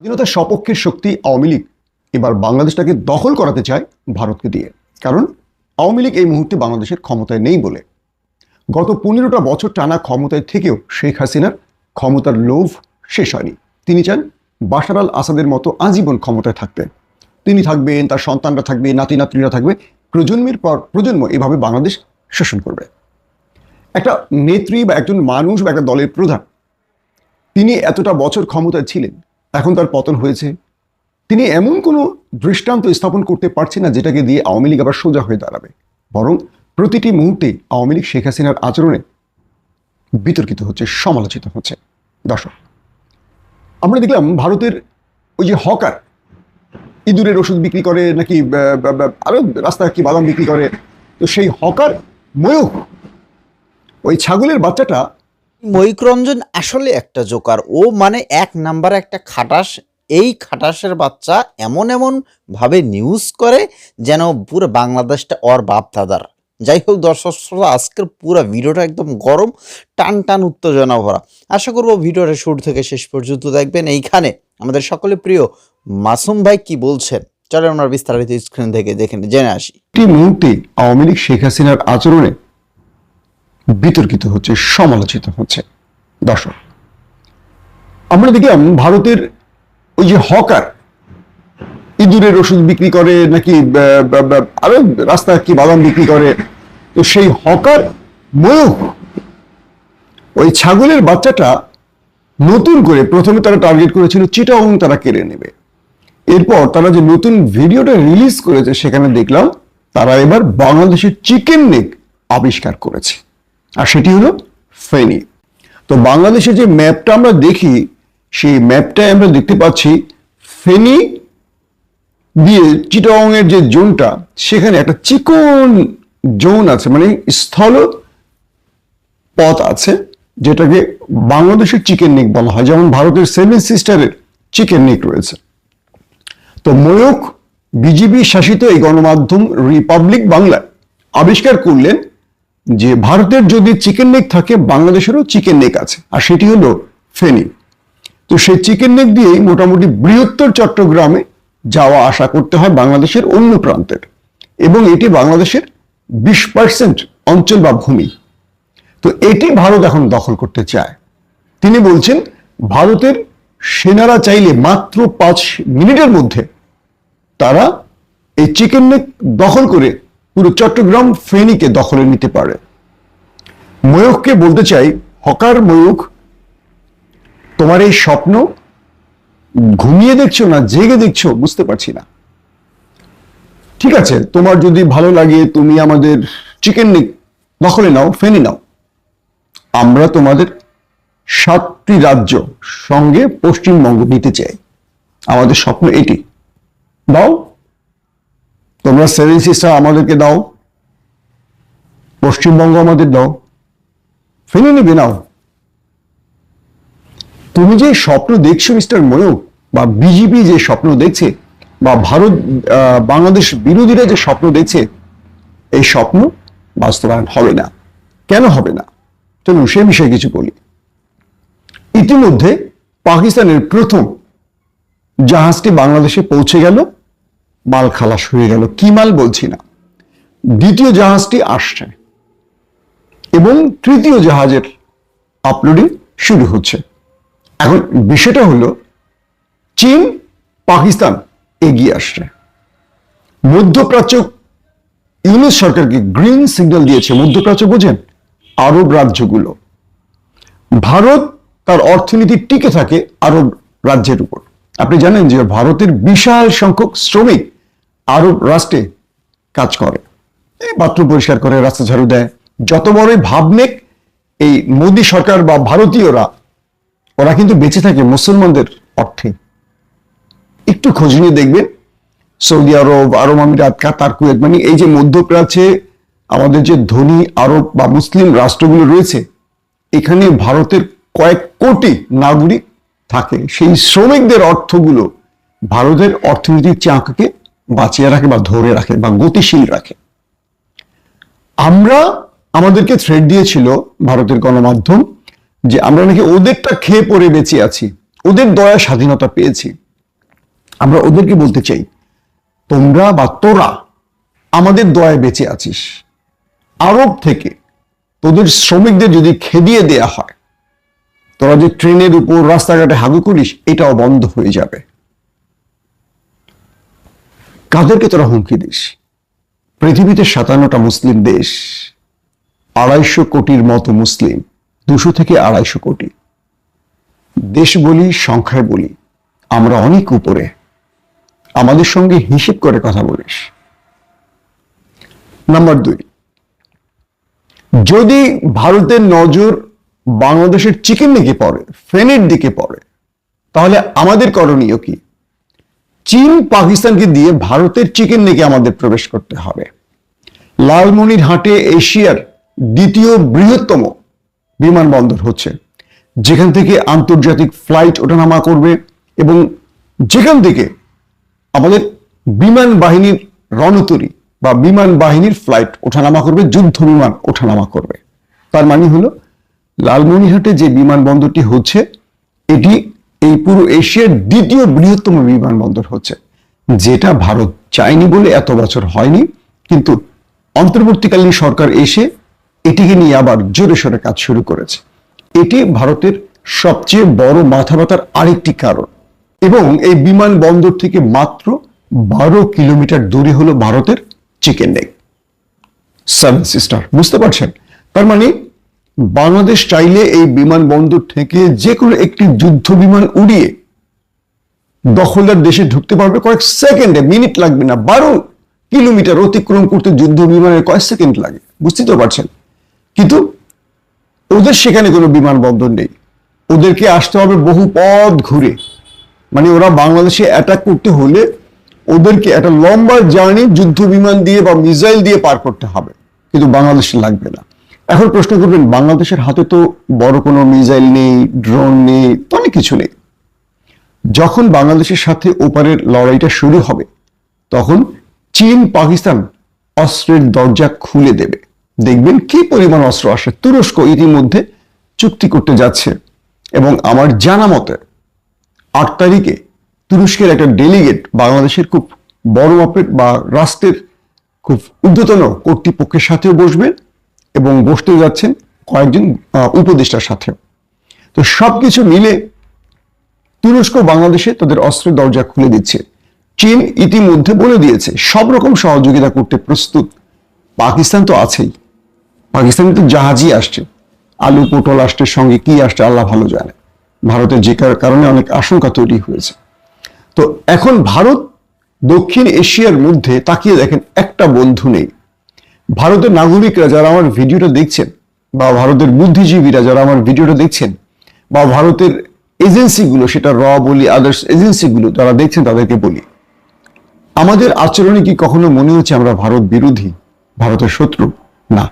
স্বাধীনতার সপক্ষের শক্তি আওয়ামী লীগ এবার বাংলাদেশটাকে দখল করাতে চায় ভারতকে দিয়ে। কারণ আওয়ামী লীগ এই মুহূর্তে বাংলাদেশের ক্ষমতায় নেই বলে। গত পনেরোটা বছর টানা ক্ষমতায় থেকেও শেখ হাসিনার ক্ষমতার লোভ শেষ হয়নি। তিনি চান বাশার আল আসাদের মতো আজীবন ক্ষমতায় থাকতেন। তিনি থাকবেন, তার সন্তানরা থাকবে নাতি নাতনিরা থাকবে। প্রজন্মের পর প্রজন্ম এভাবে বাংলাদেশ শোষণ করবে। একটা নেত্রী বা একজন মানুষ বা একটা দলের প্রধান, তিনি এতটা বছর ক্ষমতায় ছিলেন এখন তার পতন হয়েছে। তিনি এমন কোনো দৃষ্টান্ত স্থাপন করতে পারছেন না যেটাকে দিয়ে আওয়ামী লীগ আবার সোজা হয়ে দাঁড়াবে। বরং প্রতিটি মুহূর্তে আওয়ামী লীগ শেখ হাসিনার আচরণে বিতর্কিত হচ্ছে, সমালোচিত হচ্ছে। দর্শক, আমরা দেখলাম ভারতের ওই যে হকার, ইঁদুরের ওষুধ বিক্রি করে নাকি বা- বা- বা- আরও রাস্তায় কি বাদাম বিক্রি করে, তো সেই হকার ময়ূখ ওই ছাগলের বাচ্চাটা ময়ূকরঞ্জন আসলে একটা জোকার। ও মানে এক নাম্বার একটা খাটাস। এই খাটাসের বাচ্চা এমন এমন ভাবে নিউজ করে যেন পুরো বাংলাদেশটা ওর বাপ দাদার যাই হোক দর্শক শ্রোতা, আজকের পুরো ভিডিওটা একদম গরম, টান টান উত্তেজনা ভরা। আশা করব ভিডিওটা শুরু থেকে শেষ পর্যন্ত দেখবেন। এইখানে আমাদের সকলে প্রিয় মাসুম ভাই কি বলছেন? চলেন আমরা বিস্তারিত স্ক্রিন থেকে দেখে জেনে আসি। একটি মুহূর্তে আওয়ামী লীগ শেখ হাসিনার আচরণে বিতর্কিত হচ্ছে, সমালোচিত হচ্ছে। দর্শক, আমরা দেখলাম ভারতের ওই যে হকার, ইঁদুরের ওষুধ বিক্রি করে নাকি আরও রাস্তায় কি বাদাম বিক্রি করে, তো সেই হকার ময়ূখ, ওই ছাগলের বাচ্চাটা নতুন করে প্রথমে তারা টার্গেট করেছিল চিটাং তারা কেড়ে নেবে। এরপর তারা যে নতুন ভিডিওটা রিলিজ করেছে, সেখানে দেখলাম তারা এবার বাংলাদেশের চিকেন নেক আবিষ্কার করেছে। আর সেটি হলো ফেনি। তো বাংলাদেশের যে ম্যাপটা আমরা দেখি, সেই ম্যাপটায় আমরা দেখতে পাচ্ছি ফেনি দিয়ে চিটং এর যে জোনটা, সেখানে একটা চিকন জোন আছে মানে স্থল পথ আছে, যেটাকে বাংলাদেশের চিকেন নেক বলা হয়, যেমন ভারতের সেভেন সিস্টারের চিকেন নেক রয়েছে। তো ময়ূক বিজেপি শাসিত এই গণমাধ্যম রিপাবলিক বাংলা আবিষ্কার করলেন যে ভারতের যদি চিকেন নেক থাকে, বাংলাদেশেরও চিকেন নেক আছে। আর সেটি হলো ফেনি। তো সেই চিকেন নেক দিয়েই মোটামুটি বৃহত্তর চট্টগ্রামে যাওয়া আসা করতে হয় বাংলাদেশের অন্য প্রান্তের। এবং এটি বাংলাদেশের বিশ পার্সেন্ট অঞ্চল বা ভূমি। তো এটি ভারত এখন দখল করতে চায়। তিনি বলছেন, ভারতের সেনারা চাইলে মাত্র পাঁচ মিনিটের মধ্যে তারা এই চিকেন নেক দখল করে পুরো চট্টগ্রাম ফেনীকে দখলে নিতে পারে। ময়ূখকে বলতে চাই, হকার ময়ূখ, তোমার এই স্বপ্ন ঘুমিয়ে দেখছ না জেগে দেখছ বুঝতে পারছি না। ঠিক আছে, তোমার যদি ভালো লাগে, তুমি আমাদের চিকেন নেক, দখলে নাও, ফেনি নাও। আমরা তোমাদের সাতটি রাজ্য সঙ্গে পশ্চিমবঙ্গ নিতে চাই। আমাদের স্বপ্ন এটি। দাও। তোমরা সেভেন সিস্টার আমাদেরকে দাও। পশ্চিমবঙ্গ আমাদের দাও। ফেলে নেবে নাও। তুমি যে স্বপ্ন দেখছ মিস্টার ময়ূক বা বিজেপি যে স্বপ্ন দেখছে, বা ভারত বাংলাদেশ বিরোধীরা যে স্বপ্ন দেখছে, এই স্বপ্ন বাস্তবায়ন হবে না। কেন হবে না? চলুন সে বিষয়ে কিছু বলি। ইতিমধ্যে পাকিস্তানের প্রথম জাহাজটি বাংলাদেশে পৌঁছে গেল। মাল খালাস হয়ে গেল। কি মাল বলছি না? দ্বিতীয় জাহাজটি আসছে এবং তৃতীয় জাহাজের আপলোডিং শুরু হচ্ছে। এখন বিষয়টা হলো, চীন, পাকিস্তান এগিয়ে আসছে। মধ্যপ্রাচ্য ইউনুস সরকারকে গ্রিন সিগন্যাল দিয়েছে। মধ্যপ্রাচ্য বোঝেন, আরব রাজ্যগুলো। ভারত তার অর্থনীতি টিকে থাকে আরব রাজ্যের উপর। আপনি জানেন যে ভারতের বিশাল সংখ্যক শ্রমিক আরব রাষ্ট্রে কাজ করে। এই বাথরুম পরিষ্কার করে রাস্তা ঝাড়ু দেয়। যত বড়ই ভাবনেক এই মোদী সরকার বা ভারতীয়রা, ওরা কিন্তু বেঁচে থাকে মুসলমানদের অর্থে। একটু খোঁজ নিয়ে দেখবেন। সৌদি আরব আরব আমিরাত, কাতার, কুয়েত মানে এই যে মধ্যপ্রাচ্যে আমাদের যে ধনী আরব বা মুসলিম রাষ্ট্রগুলো রয়েছে, এখানে ভারতের কয়েক কোটি নাগরিক থাকে। সেই শ্রমিকদের অর্থগুলো ভারতের অর্থনীতির চাকাকে বাঁচিয়ে রাখে বা ধরে রাখে বা গতিশীল রাখে। আমরা আমাদেরকে থ্রেড দিয়েছিল ভারতের গণমাধ্যম যে আমরা নাকি ওদেরটা খেয়ে পড়ে বেঁচে আছি, ওদের দয়া স্বাধীনতা পেয়েছি। আমরা ওদেরকে বলতে চাই, তোমরা বা তোরা আমাদের দয়ায় বেঁচে আছিস। আরব থেকে তোদের শ্রমিকদের যদি খেদিয়ে দেয়া হয়, তোরা যে ট্রেনের উপর রাস্তাঘাটে হাগু করিস এটাও বন্ধ হয়ে যাবে। কাদেরকে তোরা হুমকি দিস? পৃথিবীতে সাতান্নটা মুসলিম দেশ, আড়াইশো কোটির মতো মুসলিম, দুশো থেকে আড়াইশো কোটি। দেশ বলি, সংখ্যায় বলি, আমরা অনেক উপরে। আমাদের সঙ্গে হিসেব করে কথা বলিস। নাম্বার দুই, যদি ভারতের নজর বাংলাদেশের চিকেন দিকে পড়ে ফেনের দিকে পড়ে, তাহলে আমাদের করণীয় কি? চীন পাকিস্তানকে দিয়ে ভারতের চিকেন দিকে আমাদের প্রবেশ করতে হবে। লালমনিরহাটে এশিয়ার দ্বিতীয় বৃহত্তম বিমানবন্দর হচ্ছে। যেখান থেকে আন্তর্জাতিক ফ্লাইট ওঠানামা করবে এবং যেখান থেকে আমাদের বিমান বাহিনীর রণতরী বা বিমান বাহিনীর ফ্লাইট ওঠানামা করবে, যুদ্ধ বিমান ওঠানামা করবে। তার মানে হলো, লালমনিরহাটে যে বিমানবন্দরটি হচ্ছে, এটি এই পুরো এশিয়ার দ্বিতীয় বৃহত্তম বিমানবন্দর হচ্ছে, যেটা ভারত চায়নি বলে এত বছর হয়নি, কিন্তু অন্তর্বর্তীকালীন সরকার এসে এটিকে নিয়ে আবার জোরে সোরে কাজ শুরু করেছে। এটি ভারতের সবচেয়ে বড় মাথা ব্যথার আরেকটি কারণ এবং এই বিমানবন্দর থেকে মাত্র বারো কিলোমিটার দূরে হলো ভারতের চিকেন নেক সেভেন সিস্টার বুঝতে পারছেন? তার মানে বাংলাদেশ চাইলে এই বিমানবন্দর থেকে যে কোনো একটি যুদ্ধ বিমান উড়িয়ে দখলদার দেশে ঢুকতে পারবে কয়েক সেকেন্ডে, মিনিট লাগবে না, বারো কিলোমিটার অতিক্রম করতে যুদ্ধ বিমানের কয়েক সেকেন্ড লাগে বুঝতে তো পারছেন? কিন্তু ওদের সেখানে কোনো বিমানবন্দর নেই। ওদেরকে আসতে হবে বহু পথ ঘুরে। মানে ওরা বাংলাদেশে অ্যাটাক করতে হলে ওদেরকে একটা লম্বা জার্নি যুদ্ধ বিমান দিয়ে বা মিসাইল দিয়ে পার করতে হবে। কিন্তু বাংলাদেশে লাগবে না। এখন প্রশ্ন করবেন, বাংলাদেশের হাতে তো বড় কোনো মিসাইল নেই, ড্রোন নেই, অনেক কিছু নেই। যখন বাংলাদেশের সাথে ওপারের লড়াইটা শুরু হবে, তখন চীন, পাকিস্তান অস্ত্রের দরজা খুলে দেবে। দেখবেন কি পরিমাণ অস্ত্র আসে, তুরস্ক ইতিমধ্যে চুক্তি করতে যাচ্ছে। এবং আমার জানা মতে, আট তারিখে তুরস্কের একটা ডেলিগেট বাংলাদেশের খুব বড় মাপের বা রাষ্ট্রের খুব ঊর্ধ্বতন কর্তৃপক্ষের সাথেও বসবেন এবং বসতে যাচ্ছেন কয়েকজন উপদেষ্টার সাথে। তো সবকিছু মিলে তুরস্ক বাংলাদেশে তাদের অস্ত্রের দরজা খুলে দিচ্ছে। চীন ইতিমধ্যে বলে দিয়েছে, সব রকম সহযোগিতা করতে প্রস্তুত। পাকিস্তান তো আছেই। পাকিস্তানে তো জাহাজই আসছে। আলু পটল আসছে, সঙ্গে কি আসছে আল্লাহ ভালো জানে। ভারতের যে কারণে অনেক আশঙ্কা তৈরি হয়েছে। তো এখন ভারত দক্ষিণ এশিয়ার মধ্যে তাকিয়ে দেখেন একটা বন্ধু নেই। ভারতের নাগরিকরা যারা আমার ভিডিওটা দেখছেন, বা ভারতের বুদ্ধিজীবীরা যারা আমার ভিডিওটা দেখছেন, বা ভারতের এজেন্সিগুলো, সেটা র বলি আদার্স এজেন্সিগুলো যারা দেখছেন তাদেরকে বলি, আমাদের আচরণে কি কখনো মনে হচ্ছে আমরা ভারত বিরোধী, ভারতের শত্রু? না।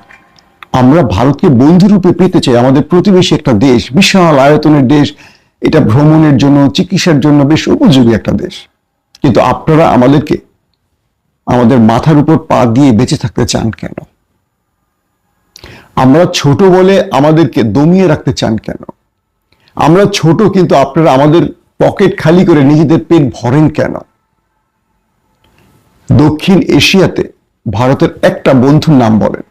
আমরা ভারতকে বন্ধু রূপে পেতে চাই। আমাদের প্রতিবেশী একটা দেশ, বিশাল আয়তনের দেশ, এটা ভ্রমণের জন্য, চিকিৎসার জন্য বেশ উপযোগী একটা দেশ। কিন্তু আপনারা আমাদেরকে আমাদের মাথার উপর পা দিয়ে বেঁচে থাকতে চান কেন? আমরা ছোট বলে আমাদেরকে দমিয়ে রাখতে চান কেন? আমরা ছোট কিন্তু আপনারা আমাদের পকেট খালি করে নিজেদের পেট ভরেন কেন? দক্ষিণ এশিয়াতে ভারতের একটা বন্ধুর নাম বলেন।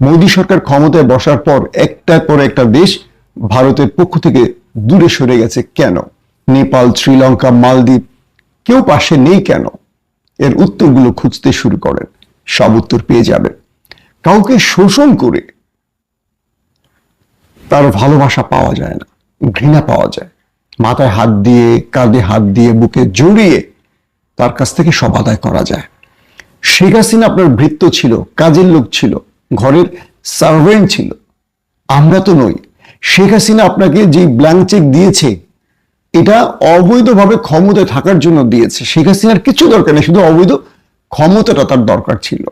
মোদী সরকার ক্ষমতায় বসার পর একটার পর একটা দেশ ভারতের পক্ষ থেকে দূরে সরে গেছে কেন? নেপাল, শ্রীলঙ্কা, মালদ্বীপ, কেউ পাশে নেই কেন? এর উত্তরগুলো খুঁজতে শুরু করেন। সব উত্তর পেয়ে যাবেন। কাউকে শোষণ করে তার ভালোবাসা পাওয়া যায় না, ঘৃণা পাওয়া যায়। মাথায় হাত দিয়ে, কাঁধে হাত দিয়ে, বুকে জড়িয়ে তার কাছ থেকে সব আদায় করা যায়। শেখ হাসিনা আপনার ভৃত্য ছিল, কাজের লোক ছিল, ঘরের সার্ভেন্ট ছিল। আমরা তো নই। শেখ হাসিনা আপনাকে যে ব্ল্যাঙ্ক চেক দিয়েছে এটা অবৈধভাবে ক্ষমতায় থাকার জন্য দিয়েছে। শেখ হাসিনার কিছু দরকার নেই, শুধু অবৈধ ক্ষমতাটা তার দরকার ছিল।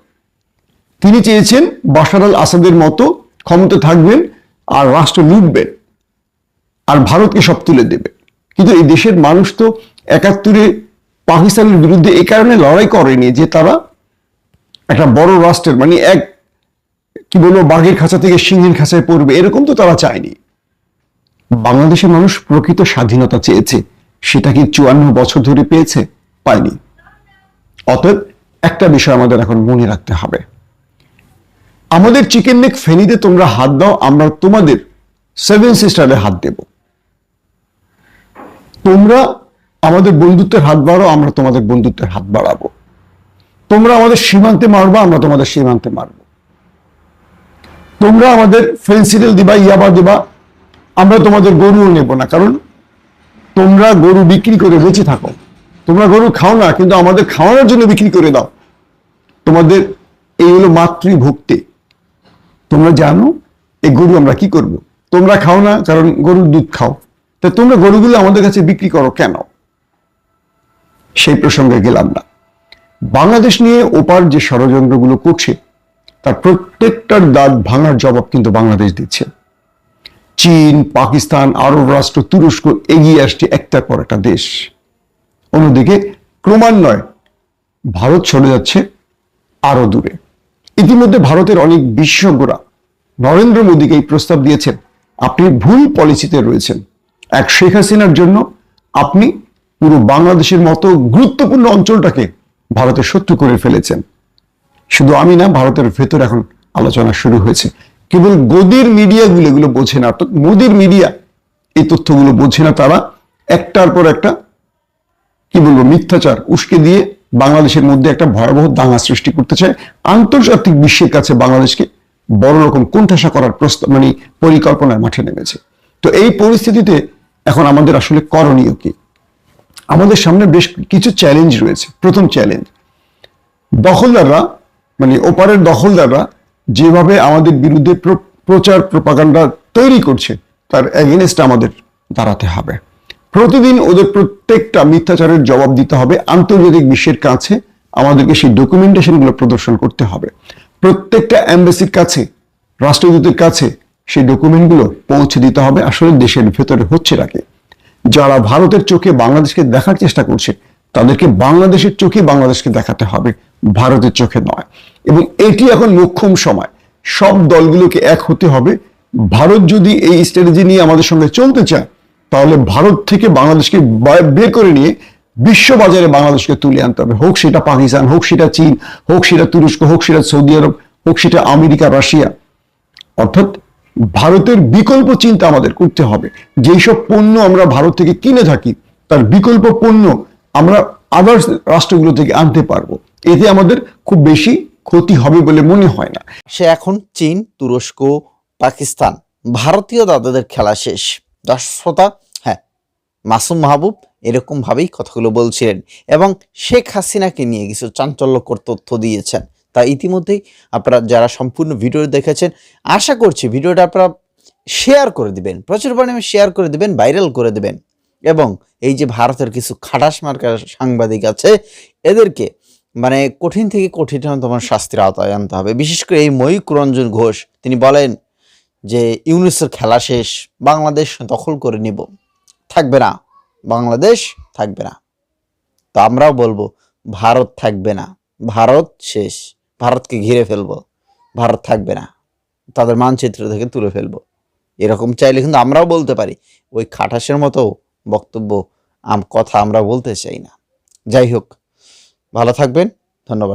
তিনি চেয়েছেন বাশার আল আসাদের মতো ক্ষমতা থাকবেন আর রাষ্ট্র লুটবেন আর ভারতকে সব তুলে দেবে। কিন্তু এই দেশের মানুষ তো একাত্তরে পাকিস্তানের বিরুদ্ধে এই কারণে লড়াই করেনি যে তারা একটা বড় রাষ্ট্রের মানে এক, কি বলব, বাঘের খাঁচা থেকে সিংহের খাঁচায় পড়বে, এরকম তো তারা চায়নি। বাংলাদেশের মানুষ প্রকৃত স্বাধীনতা চেয়েছে, সেটা কি চুয়ান্ন বছর ধরে পেয়েছে? পায়নি। অতএব একটা বিষয় আমাদের এখন মনে রাখতে হবে। আমাদের চিকেন নেক ফেনিতে তোমরা হাত দাও, আমরা তোমাদের সেভেন সিস্টারে হাত দেব। তোমরা আমাদের বন্ধুত্বের হাত বাড়াও, আমরা তোমাদের বন্ধুত্বের হাত বাড়াবো। তোমরা আমাদের সীমান্তে মারবা, আমরা তোমাদের সীমান্তে মারবো। তোমরা আমাদের ফেন্সিডেল দিবা, ইয়াবা দিবা আমরা তোমাদের গরুও নেব না। কারণ তোমরা গরু বিক্রি করে বেঁচে থাকো। তোমরা গরু খাও না, কিন্তু আমাদের খাওয়ানোর জন্য বিক্রি করে দাও। তোমাদের এই হলো মাতৃভক্তি। তোমরা জানো, এই গরু আমরা কি করব? তোমরা খাও না, কারণ গরুর দুধ খাও। তা তোমরা গরুগুলো আমাদের কাছে বিক্রি করো কেন? সেই প্রসঙ্গে গেলাম না। বাংলাদেশ নিয়ে ওপার যে ষড়যন্ত্রগুলো করছে, তার প্রত্যেকটার দাঁত ভাঙার জবাব কিন্তু বাংলাদেশ দিচ্ছে। চীন, পাকিস্তান, আরব রাষ্ট্র, তুরস্ক এগিয়ে আসছে একটার পর একটা দেশ। অন্যদিকে ক্রমান্বয়ে ভারত সরে যাচ্ছে আরও দূরে। ইতিমধ্যে ভারতের অনেক বিশেষজ্ঞরা নরেন্দ্র মোদীকে এই প্রস্তাব দিয়েছেন, আপনি ভুল পলিসিতে রয়েছেন। এক শেখ হাসিনার জন্য আপনি পুরো বাংলাদেশের মতো গুরুত্বপূর্ণ অঞ্চলটাকে ভারতের শত্রু করে ফেলেছেন। শুধু আমি না, ভারতের ভেতর এখন আলোচনা শুরু হয়েছে। কেবল গদির মিডিয়াগুলো এগুলো বোঝে না, অর্থাৎ মোদির মিডিয়া এই তথ্যগুলো বোঝে না তারা। একটার পর একটা, কি বলব, মিথ্যাচার উস্কে দিয়ে বাংলাদেশের মধ্যে একটা ভয়াবহ দাঙ্গা সৃষ্টি করতে চায়। আন্তর্জাতিক বিশ্বের কাছে বাংলাদেশকে বড় রকম কোণঠাসা করার প্রস্তাব মানে পরিকল্পনার মাঠে নেমেছে। তো এই পরিস্থিতিতে এখন আমাদের আসলে করণীয় কি? আমাদের সামনে বেশ কিছু চ্যালেঞ্জ রয়েছে। প্রথম চ্যালেঞ্জ দখলদাররা মানে ওপারের দখলদাররা যেভাবে আমাদের বিরুদ্ধে প্রচার প্রপাগান্ডা তৈরি করছে, তার এগেনস্ট আমাদের দাঁড়াতে হবে। প্রতিদিন ওদের প্রত্যেকটা মিথ্যাচারের জবাব দিতে হবে, আন্তর্জাতিক বিশ্বের কাছে আমাদেরকে সেই ডকুমেন্টেশনগুলো প্রদর্শন করতে হবে। প্রত্যেকটা এম্বাসির কাছে, রাষ্ট্রদূতের কাছে সেই ডকুমেন্টগুলো পৌঁছে দিতে হবে, আসলে দেশের ভেতরে হচ্ছে নাকি যারা ভারতের চোখে বাংলাদেশকে দেখার চেষ্টা করছে, তাদেরকে বাংলাদেশের চোখে বাংলাদেশকে দেখাতে হবে। ভারতের চোখে নয়। এবং এটি এখন মোক্ষম সময়। সব দলগুলোকে এক হতে হবে। ভারত যদি এই স্ট্র্যাটেজি নিয়ে আমাদের সঙ্গে চলতে চায়, তাহলে ভারত থেকে বাংলাদেশকে বের করে নিয়ে বিশ্ববাজারে বাংলাদেশকে তুলে আনতে হবে। হোক সেটা পাকিস্তান, হোক সেটা চীন, হোক সেটা তুরস্ক, হোক সেটা সৌদি আরব, হোক সেটা আমেরিকা, রাশিয়া। অর্থাৎ ভারতের বিকল্প চিন্তা আমাদের করতে হবে। যেই সব পণ্য আমরা ভারত থেকে কিনে থাকি, তার বিকল্প পণ্য আমরা আদার্স রাষ্ট্রগুলো থেকে আনতে পারব। এতে আমাদের খুব বেশি ক্ষতি হবে বলে মনে হয় না। সে এখন চীন, তুরস্ক, পাকিস্তান, ভারতীয় দাদাদের খেলা শেষ। দর্শক শ্রোতা হ্যাঁ মাসুম মাহবুব এরকম ভাবেই কথাগুলো বলছিলেন এবং শেখ হাসিনাকে নিয়ে কিছু চাঞ্চল্যকর তথ্য দিয়েছেন। তা ইতিমধ্যেই আপনারা যারা সম্পূর্ণ ভিডিও দেখেছেন, আশা করছি ভিডিওটা আপনারা শেয়ার করে দিবেন। প্রচুর পরিমাণে শেয়ার করে দিবেন, ভাইরাল করে দিবেন। এবং এই যে ভারতের কিছু খাটাস মার্কার সাংবাদিক আছে, এদেরকে মানে কঠিন থেকে কঠিনতম শাস্তির আওতায় আনতে হবে। বিশেষ করে এই ময়ূক রঞ্জন ঘোষ, তিনি বলেন যে ইউনিসের খেলা শেষ, বাংলাদেশ দখল করে নিব। থাকবে না। বাংলাদেশ থাকবে না। তো আমরাও বলব, ভারত থাকবে না। ভারত শেষ। ভারতকে ঘিরে ফেলব। ভারত থাকবে না। তাদের মানচিত্র থেকে তুলে ফেলব। এরকম চাইলে কিন্তু আমরাও বলতে পারি। ওই খাটাসের মতো বক্তব্য, আম কথা আমরা বলতে চাই না। যাই হোক। ভালো থাকবেন ধন্যবাদ।